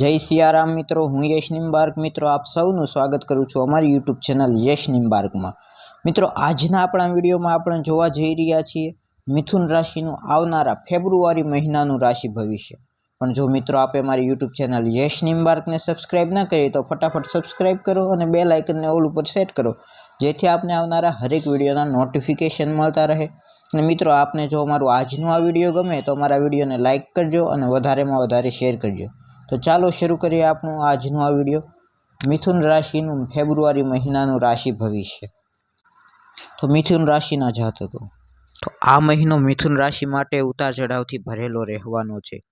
જય સિયારામ મિત્રો, હું યશ નિમ્બાર્ક મિત્રો, આપ સૌનું સ્વાગત કરું છું અમારી યુટ્યુબ ચેનલ યશ નિમ્બાર્કમાં મિત્રો, આજના આપણા વિડીયોમાં આપણે જોવા જઈ રહ્યા છીએ મિથુન રાશિનું આવનારા ફેબ્રુઆરી મહિનાનું રાશિ ભવિષ્ય. પણ જો મિત્રો, આપે મારી યુટ્યુબ ચેનલ યશ નિમ્બાર્કને સબસ્ક્રાઇબ ન કરી તો ફટાફટ સબસ્ક્રાઇબ કરો અને બે લાઇકનને ઓલ ઉપર સેટ કરો, જેથી આપને આવનારા હરેક વિડીયોના નોટિફિકેશન મળતા રહે. અને મિત્રો, આપને જો અમારું આજનું આ વીડિયો ગમે તો અમારા વિડીયોને લાઇક કરજો અને વધારેમાં વધારે શેર કરજો. તો ચાલો શરૂ કરીએ આપણું આજનું આ વીડિયો. મિથુન રાશિનું ફેબ્રુઆરી મહિનાનું રાશિ ભવિષ્ય. તો મિથુન રાશિના જાતકો, તો આ મહિનો મિથુન રાશિ માટે ઉતાર ચઢાવથી ભરેલો રહેવાનો છે.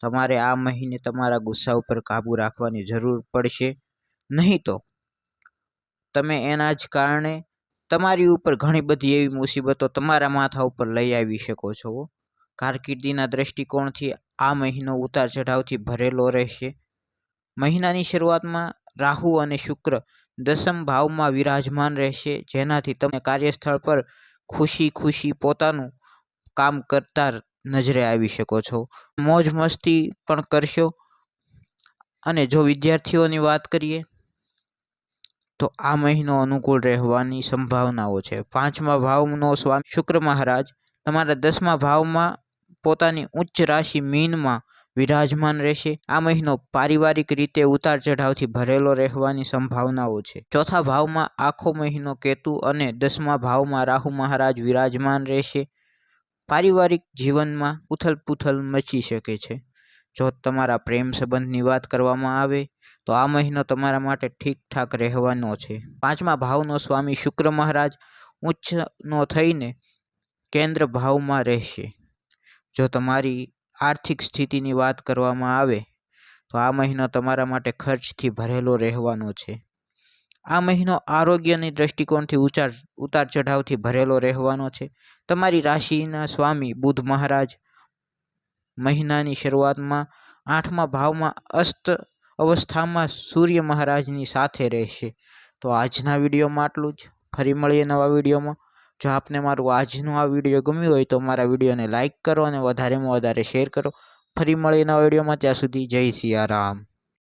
તમારે આ મહિને તમારા ગુસ્સા ઉપર કાબૂ રાખવાની જરૂર પડશે. નહીં તો, તમે એના જ કારણે તમારી ઉપર ઘણી બધી એવી મુસીબતો તમારા માથા ઉપર લઈ આવી શકો છો કારકિર્દીના દ્રષ્ટિકોણથી આ મહિનો ઉતાર ચઢાવથી ભરેલો રહેશે. મહિનાની શરૂઆતમાં રાહુ અને શુક્ર દસમ ભાવમાં વિરાજમાન રહેશે, જેનાથી તમે કાર્યસ્થળ પર ખુશી ખુશી પોતાનું કામ કરતા નજરે આવી શકો છો. મોજ મસ્તી પણ કરશો. અને જો વિદ્યાર્થીઓની વાત કરીએ, તો આ મહિનો અનુકૂળ રહેવાની સંભાવનાઓ છે. પાંચમા ભાવનો સ્વામી, શુક્ર મહારાજ, તમારા દસમા ભાવમાં પોતાની ઉચ્ચ રાશિ મીનમાં વિરાજમાન રહેશે. આ મહિનો પારિવારિક રીતે ઉતાર ચઢાવથી ભરેલો રહેવાની સંભાવનાઓ છે. ચોથા ભાવમાં આખો મહિનો કેતુ અને દસમા ભાવમાં રાહુ મહારાજ વિરાજમાન રહેશે. પારિવારિક જીવનમાં ઉથલ મચી શકે છે. જો તમારા પ્રેમ સંબંધની વાત કરવામાં આવે, તો આ મહિનો તમારા માટે ઠીકઠાક રહેવાનો છે. પાંચમા ભાવનો સ્વામી શુક્ર મહારાજ ઉચ્ચનો થઈને કેન્દ્ર ભાવમાં રહેશે. જો તમારી આર્થિક સ્થિતિની વાત કરવામાં આવે, તો આ મહિનો તમારા માટે ખર્ચથી ભરેલો રહેવાનો છે. આ મહિનો આરોગ્યની દ્રષ્ટિકોણથી ઉચાર, ઉતાર ચઢાવથી ભરેલો રહેવાનો છે. તમારી રાશિના સ્વામી બુધ મહારાજ મહિનાની શરૂઆતમાં આઠમા ભાવમાં અસ્ત અવસ્થામાં સૂર્ય મહારાજની સાથે રહેશે. તો આજના વિડીયોમાં આટલું જ. ફરી મળીએ નવા વિડીયોમાં. જો આપને મારું આજનું આ વીડિયો ગમ્યું હોય તો મારા વિડીયોને લાઇક કરો અને વધારેમાં વધારે શેર કરો. ફરી મળીએ નવા વિડીયોમાં. ત્યાં સુધી જય સિયારામ.